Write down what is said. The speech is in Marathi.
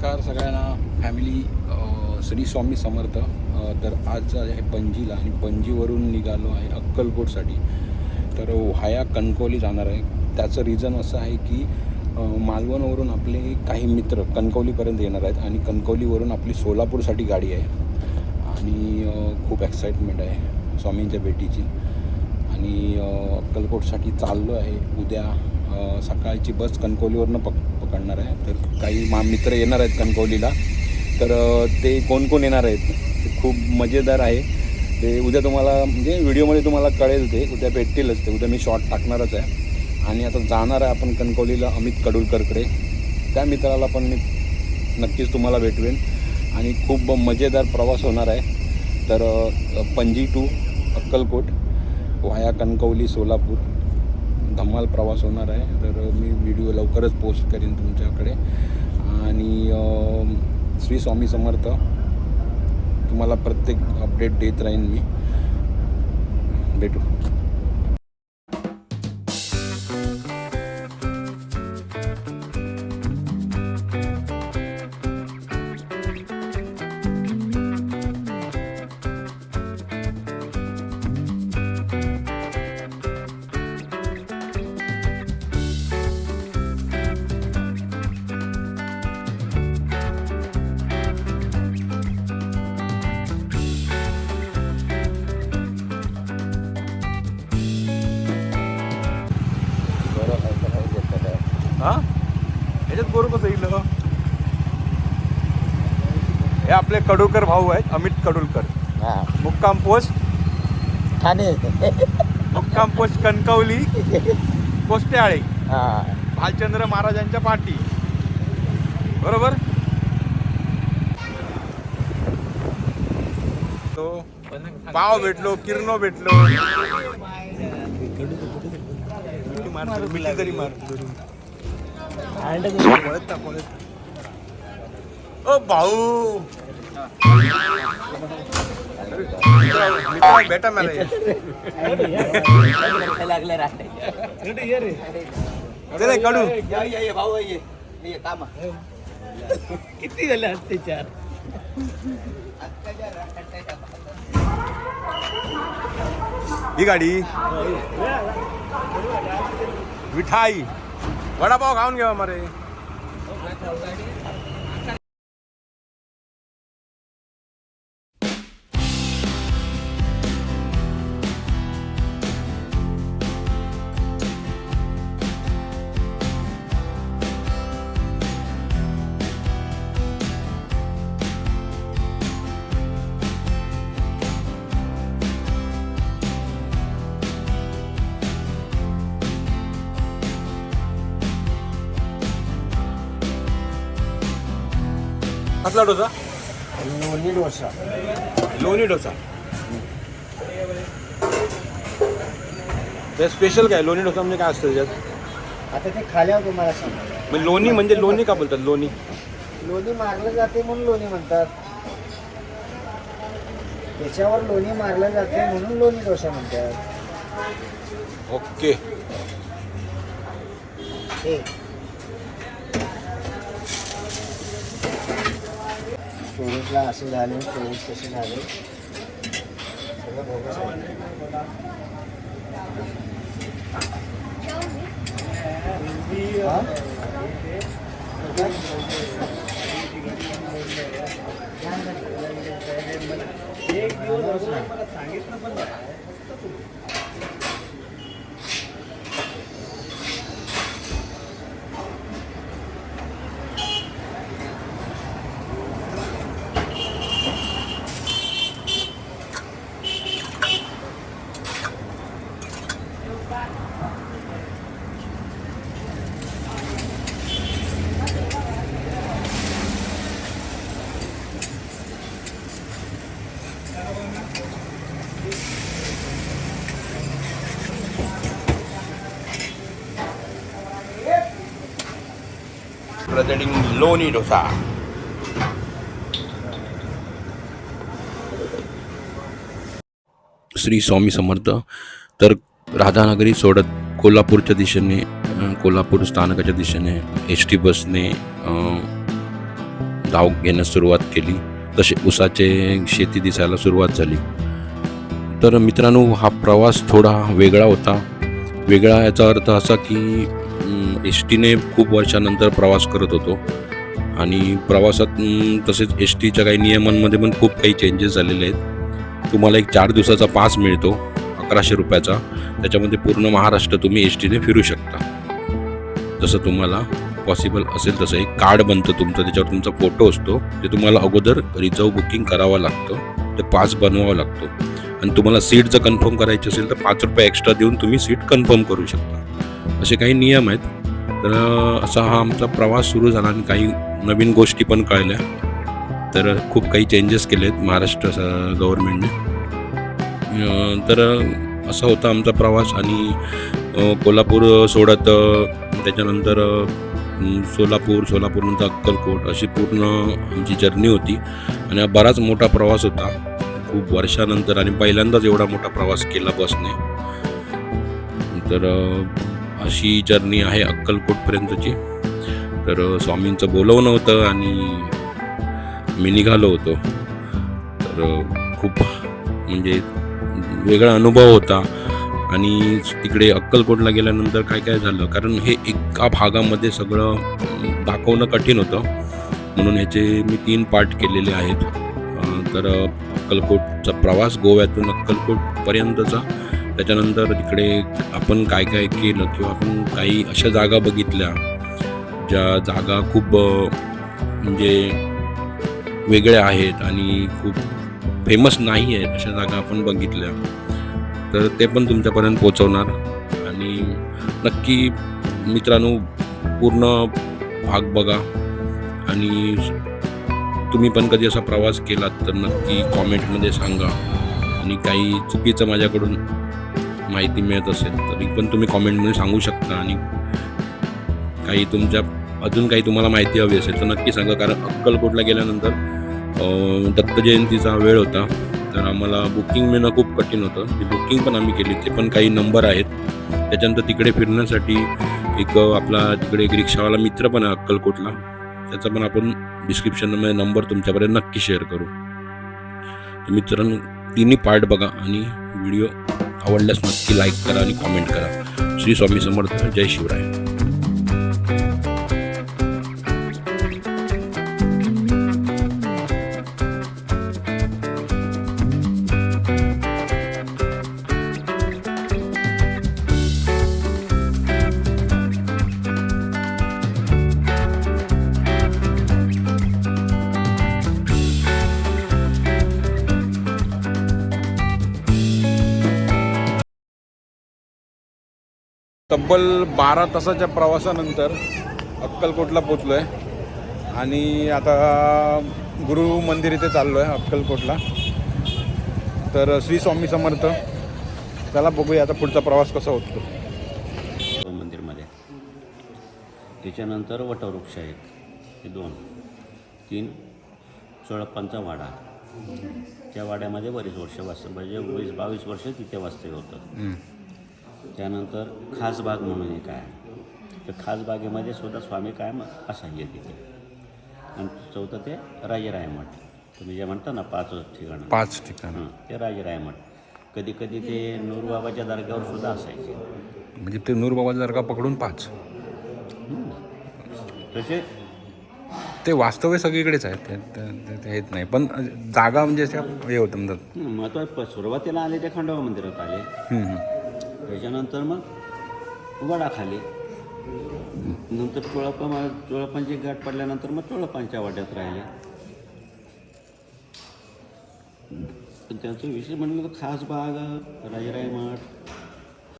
नमस्कार सगळ्यांना. फॅमिली श्री स्वामी समर्थ. तर आज आहे पणजीला आणि पणजीवरून निघालो आहे अक्कलकोटसाठी. तर व्हाया कणकवली जाणार आहे. त्याचं रिझन असं आहे की मालवणवरून आपले काही मित्र कणकवलीपर्यंत येणार आहेत आणि कणकवलीवरून आपली सोलापूरसाठी गाडी आहे. आणि खूप एक्साइटमेंट आहे स्वामींच्या भेटीची. आणि अक्कलकोटसाठी चाललो आहे उद्या सकाळची बस कणकवलीवरनं पक काढणार आहे. तर काही मा मित्र येणार आहेत कणकवलीला. तर ते कोण कोण येणार आहेत? ते खूप मजेदार आहे. ते उद्या तुम्हाला म्हणजे व्हिडिओमध्ये तुम्हाला कळेल ते. उद्या भेटतीलच ते. उद्या मी शॉर्ट टाकणारच आहे. आणि आता जाणार आहे आपण कणकवलीला अमित कडुलकरकडे. त्या मित्राला पण मी नक्कीच तुम्हाला भेटवेन. आणि खूप मजेदार प्रवास होणार आहे. तर पणजी टू अक्कलकोट वाया कणकवली सोलापूर. धम्माल प्रवास होणार आहे. तर मी व्हिडिओ लवकरच पोस्ट करीन तुमच्याकडे. आणि श्री स्वामी समर्थ तुम्हाला प्रत्येक अपडेट देत राहीन मी. भेटू. हां? ह्याच्यात बरोबर येईल हे आपले कडुलकर भाऊ आहेत अमित कडुलकर. हा. मुक्काम पोस्ट. ठाणे मुक्काम पोस्ट कणकवली. कोस्टेआळे हा. भालचंद्र महाराजांच्या पाठी. बरोबर? तो पाव भेटलो किरणो भेटलो. मिठी मार मिठी तरी मार भाऊ. मित्रा, भेटा मला ये. लागलं चले, कडू भाऊ ये. ये काम. किती झाले अत्याचार ही गाडी. मिठाई. वडापाव खाऊन घेऊ मरे. कसला डोसा? लोणी डोसा. लोणी डोसा. ते स्पेशल काय? लोणी डोसा म्हणजे काय असतं त्याच्यात? आता ते खाल्यावर तुम्हाला सांगा. म्हणजे लोणी म्हणजे लोणी का बोलतात? लोणी. लोणी मारलं जाते म्हणून लोणी म्हणतात. त्याच्यावर लोणी मारलं जाते म्हणून लोणी डोसा म्हणतात. ओके. हे स्टोरेजला असे झाले स्टोरेज कसे झाले. सगळं बोगस आहे? एक दिवस मला सांगितलं पण प्रेझेंटिंग लोणी डोसा श्री स्वामी समर्थ तर राधानगरी सोडत कोल्हापूरच्या दिशेने कोल्हापूर स्थानकाच्या दिशेने एस टी बसने धाव घेण्यास सुरुवात केली. तसे उसाचे शेती दिसायला सुरुवात झाली. तर मित्रांनो हा प्रवास थोडा वेगळा होता. वेगळा याचा अर्थ असा की एस टीने खूप वर्षानंतर प्रवास करत होतो. आणि प्रवासात तसेच एस टीच्या काही नियमांमध्ये पण खूप काही चेंजेस झालेले आहेत. तुम्हाला एक चार दिवसाचा पास मिळतो अकराशे रुपयाचा. त्याच्यामध्ये पूर्ण महाराष्ट्र तुम्ही एस टीने फिरू शकता. जसं तुम्हाला पॉसिबल असेल तसं एक कार्ड बनतं तुमचं त्याच्यावर तुमचा फोटो असतो. ते तुम्हाला अगोदर रिझर्व बुकिंग करावं लागतं. ते पास बनवावा लागतो. आणि तुम्हाला सीट जर कन्फर्म करायची असेल तर पाच रुपये एक्स्ट्रा देऊन तुम्ही सीट कन्फर्म करू शकता. असे काही नियम आहेत. तर असा हा आमचा प्रवास सुरू झाला आणि काही नवीन गोष्टी पण कळल्या. तर खूप काही चेंजेस केले आहेत महाराष्ट्र स- गव्हर्नमेंटने तर असा होता आमचा प्रवास आणि कोल्हापूर सोडत त्याच्यानंतर सोलापूर सोलापूरनंतर अक्कलकोट अशी पूर्ण आमची जर्नी होती. आणि हा बराच मोठा प्रवास होता. खूप वर्षानंतर आणि पहिल्यांदाच एवढा मोठा प्रवास केला बसने. तर अशी जर्नी आहे अक्कलकोटपर्यंतची. तर स्वामींचं बोलवणं होतं आणि मी निघालो होतो. तर खूप म्हणजे वेगळा अनुभव होता आणि तिकडे अक्कलकोटला गेल्यानंतर काय काय झालं? कारण हे एका भागामध्ये सगळं दाखवणं कठीण होतं. म्हणून ह्याचे मी तीन पार्ट केलेले आहेत. तर अक्कलकोटचा प्रवास गोव्यातून अक्कलकोटपर्यंतचा त्याच्यानंतर तिकडे आपण काय काय केलं किंवा आपण काही अशा जागा बघितल्या ज्या जागा खूप म्हणजे वेगळ्या आहेत आणि खूप फेमस नाही आहेत अशा जागा आपण बघितल्या. तर ते पण तुमच्यापर्यंत पोचवणार आणि नक्की मित्रांनो पूर्ण भाग बघा. आणि तुम्ही पण कधी असा प्रवास केलात तर नक्की कॉमेंटमध्ये सांगा. आणि काही चुकीचं माझ्याकडून माहिती मिळत असेल तरी पण तुम्ही कॉमेंटमध्ये सांगू शकता आणि काही तुमच्या अजून काही तुम्हाला माहिती हवी असेल तर नक्की सांगा. कारण अक्कलकोटला गेल्यानंतर दत्त जयंतीचा वेळ होता तर आम्हाला बुकिंग मिळणं खूप कठीण होतं. ती बुकिंग पण आम्ही केली ते पण काही नंबर आहेत. त्याच्यानंतर तिकडे फिरण्यासाठी एक आपला तिकडे एक रिक्षावाला मित्र पण आहे अक्कलकोटला. त्याचा पण आपण डिस्क्रिप्शनमध्ये नंबर तुमच्यापर्यंत नक्की शेअर करू. तर मित्रांनो तिन्ही पार्ट बघा आणि व्हिडिओ आवडल्यास नक्की लाईक करा आणि कॉमेंट करा. श्री स्वामी समर्थ जय शिवराय. तब्बल बारा तासाच्या प्रवासानंतर अक्कलकोटला पोचलो आहे आणि आता गुरु मंदिर इथे चाललो आहे अक्कलकोटला. तर श्री स्वामी समर्थ चला बघूया आता पुढचा प्रवास कसा होतो. मंदिरमध्ये. त्याच्यानंतर वटवृक्ष आहेत. हे दोन तीन चोळप्पांचा वाडा. त्या वाड्यामध्ये बरीच वर्ष वास्तव्य म्हणजे वीस बावीस वर्ष तिथे वास्तव्य होतं. त्यानंतर खास बाग म्हणून एक आहे. तर खास बागेमध्ये सुद्धा स्वामी कायम असायचे तिथे. आणि चौथं ते राजेराय मठ तुम्ही जे म्हणता ना पाच ठिकाणं. पाच ठिकाण. ते राजेराय मठ कधी कधी ते नूरबाबाच्या दर्ग्यावर सुद्धा असायचे. म्हणजे ते नूरबाबा जर का पकडून पाच. तसे ते वास्तव्य सगळीकडेच आहेत. ते- ते- ते- ते हेच नाही. पण जागा म्हणजे अशा हे होतं म्हणतात महत्त्व प- सुरुवातीला आले ते खंडोबा मंदिरात आले. त्याच्यानंतर मग वडा खाली नंतर चोळप्पा चोळप्पांची गाठ पडल्यानंतर मग चोळप्पांच्या वाट्यात राहिले. पण त्यांचं विषय म्हणलं तर खास बाग राजराय मठ